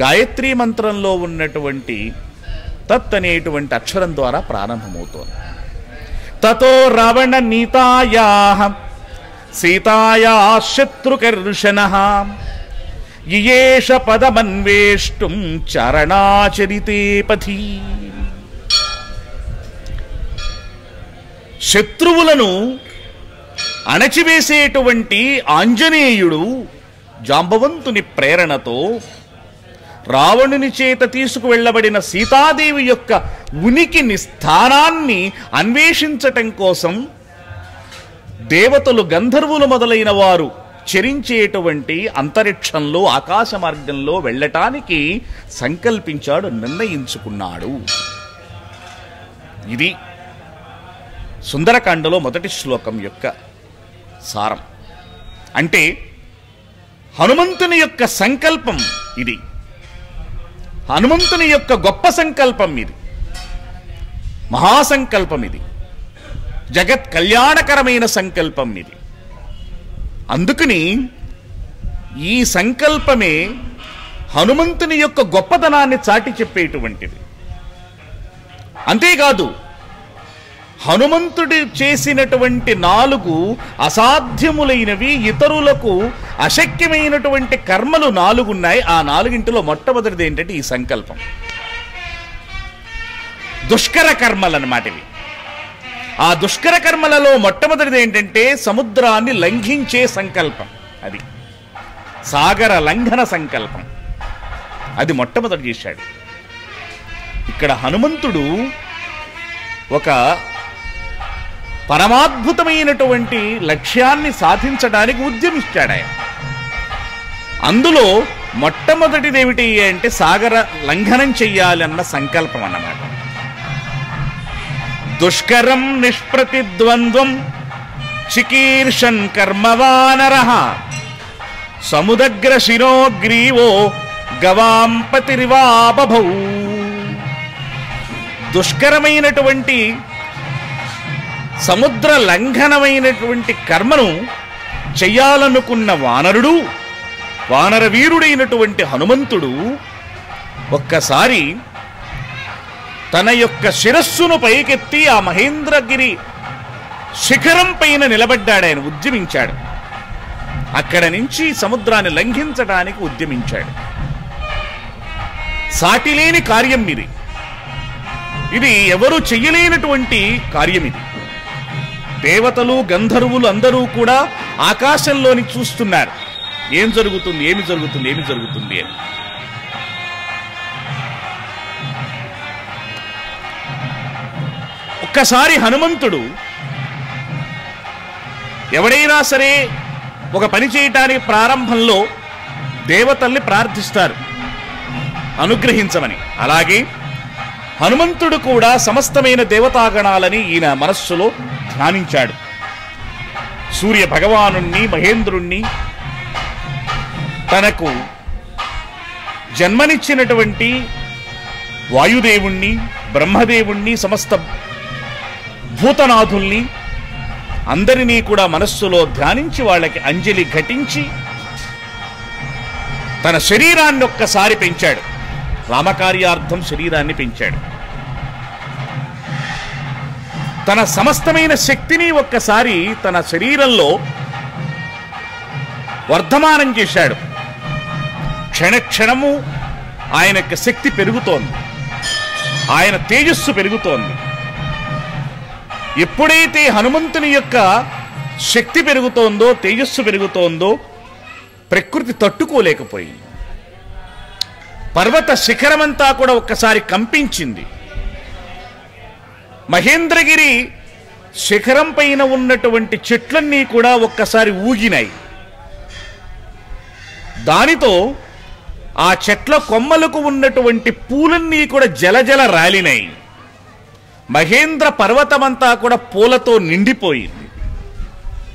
గాయత్రీ మంత్రంలో ఉన్నటువంటి తత్ అనేటువంటి అక్షరం ద్వారా ప్రారంభమవుతోంది. తతో రావణ నీతాయా సీతాయా శత్రుకర్షణ ఇయేష పదమన్వేష్టం చరణాచరితే పథి. శత్రువులను అణచివేసేటువంటి ఆంజనేయుడు జాంబవంతుని ప్రేరణతో రావణుని చేత తీసుకువెళ్ళబడిన సీతాదేవి యొక్క ఉనికిని స్థానాన్ని అన్వేషించటం కోసం దేవతలు గంధర్వులు మొదలైన వారు చరించేటువంటి అంతరిక్షంలో ఆకాశ మార్గంలో వెళ్ళటానికి సంకల్పించాడు నిర్ణయించుకున్నాడు. ఇది సుందరకాండలో మొదటి శ్లోకం యొక్క సారం. అంటే హనుమంతుని యొక్క సంకల్పం ఇది. హనుమంతుని యొక్క గొప్ప సంకల్పం ఇది. మహాసంకల్పం ఇది. జగత్ కళ్యాణకరమైన సంకల్పం ఇది. అందుకని ఈ సంకల్పమే హనుమంతుని యొక్క గొప్పతనాన్ని చాటి చెప్పేటువంటిది. అంతేకాదు హనుమంతుడు చేసినటువంటి నాలుగు అసాధ్యములైనవి ఇతరులకు అశక్యమైనటువంటి కర్మలు నాలుగున్నాయి. ఆ నాలుగింటిలో మొట్టమొదటిది ఏంటంటే ఈ సంకల్పం. దుష్కర కర్మలు ఇవి. ఆ దుష్కర కర్మలలో మొట్టమొదటిది ఏంటంటే సముద్రాన్ని లంఘించే సంకల్పం. అది సాగర లంఘన సంకల్పం. అది మొట్టమొదటి చేశాడు. ఇక్కడ హనుమంతుడు ఒక పరమాద్భుతమైనటువంటి లక్ష్యాన్ని సాధించడానికి ఉద్యమించాడు ఆయన. అందులో మొట్టమొదటిది ఏమిటి అంటే సాగర లంఘనం చెయ్యాలన్న సంకల్పం అన్నమాట దుష్కరం నిష్ప్రతిద్వంద్వం చికీర్షన్ కర్మవానర సముదగ్ర శిరోగ్రీవో గవాంపతిరివాబభౌ దుష్కరమైనటువంటి సముద్ర లంఘనమైనటువంటి కర్మను చెయ్యాలనుకున్న వానరుడు వానరవీరుడైనటువంటి హనుమంతుడు ఒక్కసారి తన యొక్క శిరస్సును పైకెత్తి ఆ మహేంద్రగిరి శిఖరం పైన నిలబడ్డాడు ఆయన ఉద్యమించాడు. అక్కడ నుంచి సముద్రాన్ని లంఘించడానికి ఉద్యమించాడు. సాటిలేని కార్యం ఇది. ఇది ఎవరు చెయ్యలేనటువంటి కార్యం ఇది. దేవతలు గంధర్వులు అందరూ కూడా ఆకాశంలోని చూస్తున్నారు. ఏం జరుగుతుంది? ఏమి జరుగుతుంది? ఏమి జరుగుతుంది అని. ఒక్కసారి హనుమంతుడు ఎవడైనా సరే ఒక పని చేయటానికి ప్రారంభంలో దేవతల్ని ప్రార్థిస్తారు అనుగ్రహించమని. అలాగే హనుమంతుడు కూడా సమస్తమైన దేవతాగణాలని ఈయన మనస్సులో ధ్యానించాడు. సూర్య భగవానుణ్ణి మహేంద్రుణ్ణి తనకు జన్మనిచ్చినటువంటి వాయుదేవుణ్ణి బ్రహ్మదేవుణ్ణి సమస్త భూతనాథుల్ని అందరినీ కూడా మనస్సులో ధ్యానించి వాళ్ళకి అంజలి ఘటించి తన శరీరాన్ని ఒక్కసారి పెంచాడు. రామకార్యార్థం శరీరాన్ని పెంచాడు. తన సమస్తమైన శక్తిని ఒక్కసారి తన శరీరంలో వర్ధమానం చేశాడు. క్షణక్షణము ఆయన యొక్క శక్తి పెరుగుతోంది. ఆయన తేజస్సు పెరుగుతోంది. ఎప్పుడైతే హనుమంతుని యొక్క శక్తి పెరుగుతోందో తేజస్సు పెరుగుతోందో ప్రకృతి తట్టుకోలేకపోయింది. పర్వత శిఖరమంతా కూడా ఒక్కసారి కంపించింది. మహేంద్రగిరి శిఖరం పైన ఉన్నటువంటి చెట్లన్నీ కూడా ఒక్కసారి ఊగినాయి. దానితో ఆ చెట్ల కొమ్మలకు ఉన్నటువంటి పూలన్నీ కూడా జలజల రాలినాయి. మహేంద్ర పర్వతమంతా కూడా పూలతో నిండిపోయింది.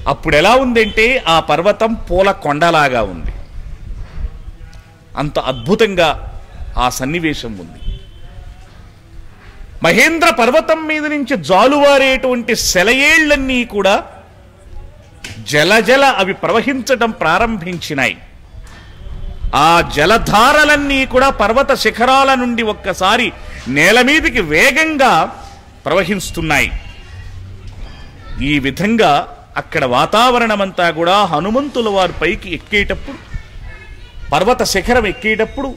అప్పుడు ఎలా ఉందంటే ఆ పర్వతం పూల కొండలాగా ఉంది. అంత అద్భుతంగా ఆ సన్నివేశం ఉంది. మహేంద్ర పర్వతం మీద నుంచి జాలువారేటువంటి సెలయేళ్ళన్నీ కూడా జలజల అవి ప్రవహించడం ప్రారంభించినాయి. ఆ జలధారలన్నీ కూడా పర్వత శిఖరాల నుండి ఒక్కసారి నేల మీదికి వేగంగా ప్రవహిస్తున్నాయి. ఈ విధంగా అక్కడ వాతావరణమంతా కూడా హనుమంతుల వారి పైకి ఎక్కేటప్పుడు పర్వత శిఖరం ఎక్కేటప్పుడు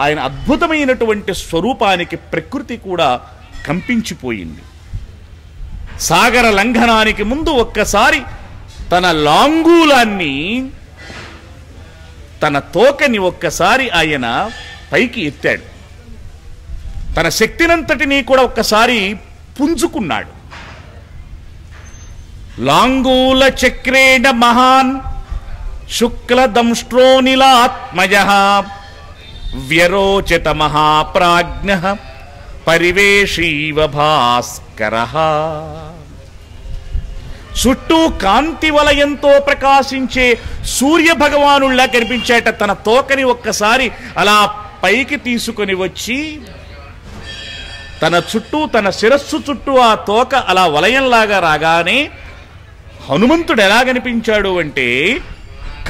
ఆయన అద్భుతమైనటువంటి స్వరూపానికి ప్రకృతి కూడా కంపించిపోయింది. సాగర లంఘనానికి ముందు ఒక్కసారి తన లాంగూలాన్ని తన తోకని ఒక్కసారి ఆయన పైకి ఎత్తాడు. తన శక్తినంతటినీ కూడా ఒక్కసారి పుంజుకున్నాడు. లాంగూల చక్రేణ మహాన్ శుక్ల దంష్ట్రోనిలాత్మయ వ్యరోచత మహాప్రాజ్ఞ పరివేషీవ భాస్కర చుట్టూ కాంతి వలయంతో ప్రకాశించే సూర్య భగవానుల్లా కనిపించేట తన తోకని ఒక్కసారి అలా పైకి తీసుకొని వచ్చి తన చుట్టూ తన శిరస్సు చుట్టూ ఆ తోక అలా వలయంలాగా రాగానే హనుమంతుడు ఎలా కనిపించాడు? అంటే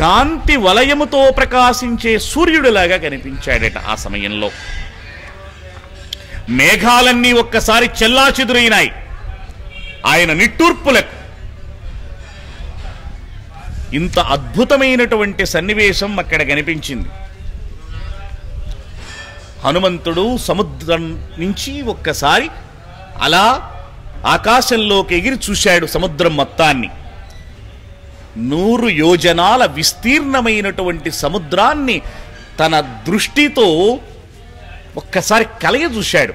కాంతి వలయముతో ప్రకాశించే సూర్యుడిలాగా కనిపించాడట ఆ సమయంలో. మేఘాలన్నీ ఒక్కసారి చెల్లాచెదురైనాయి. ఆయన నిట్టూర్పులకు. ఇంత అద్భుతమైనటువంటి సన్నివేశం అక్కడ కనిపించింది. హనుమంతుడు సముద్రం నుంచి ఒక్కసారి అలా ఆకాశంలోకి ఎగిరి చూశాడు సముద్రం మొత్తాన్ని. నూరు యోజనాల విస్తీర్ణమైనటువంటి సముద్రాన్ని తన దృష్టితో ఒక్కసారి కలయ చూశాడు.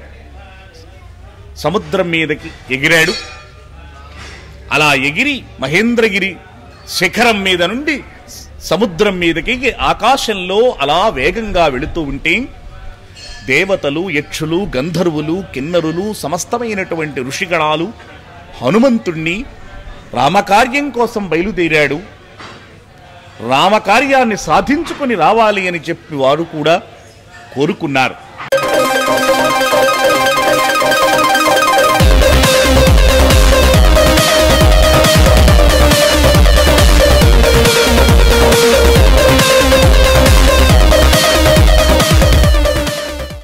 సముద్రం మీదకి ఎగిరాడు. అలా ఎగిరి మహేంద్రగిరి శిఖరం మీద నుండి సముద్రం మీదకి ఆకాశంలో అలా వేగంగా వెళుతూ ఉంటే దేవతలు యక్షులు గంధర్వులు కిన్నరులు సమస్తమైనటువంటి ఋషిగణాలు హనుమంతుణ్ణి రామకార్యం కోసం బయలుదేరాడు. రామకార్యాన్ని సాధించుకొని రావాలి అని చెప్పి వారు కూడా కోరుకున్నారు.